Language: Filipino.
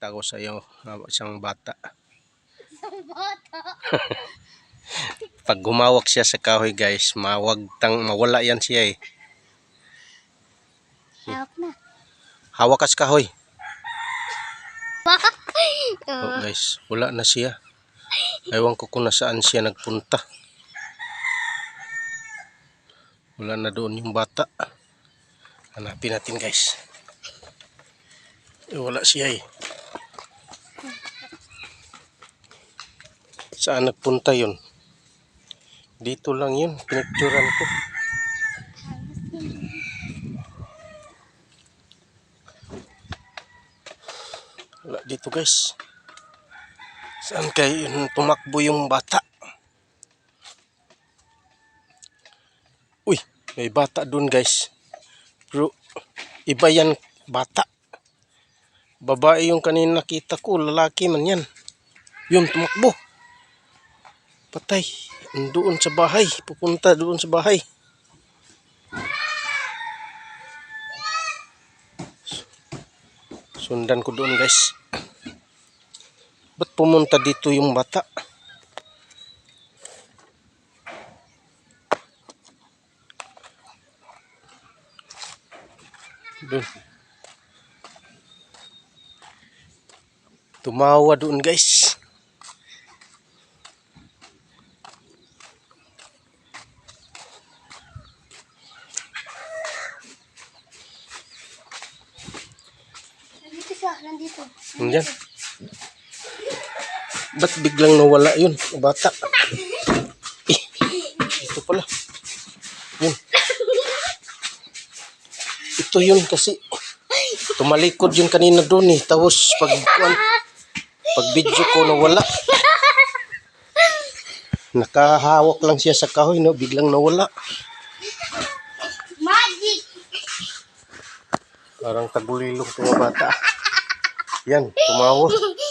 ipakita ko sa iyo ah, isang bata. Pag gumawak siya sa kahoy guys, mawag tang mawala yan siya eh. Hawak na. Hawak ka sa kahoy. Oo. Oh, guys, wala na siya. Ewan ko kung nasaan siya nagpunta. Wala na doon yung bata. Hanapin natin guys. Eh, wala siya eh. Saan nagpunta yun? Dito lang yun. Pinicturan ko. Wala dito guys. Saan kayo tumakbo yung bata? Uy, may bata doon guys. Pero iba yan bata. Babae yung kanina nakita ko, lalaki man yan. Yun, tumakbo. Patay. Doon sa bahay. Pupunta doon sa bahay. Sundan ko doon guys. Ba't pumunta dito yung bata? Doon. Tumawa doon guys. Nandito siya, nandito. Nandyan. Ba't biglang nawala yun? Bata. Eh, ito pala. Yun. Ito yun kasi. Tumalikod yun kanina doon eh. Tapos pag, pag video ko nawala. Nakahawak lang siya sa kahoy, no? Biglang nawala. Magic! Parang tagulilong mga bata. Yan, tumawa.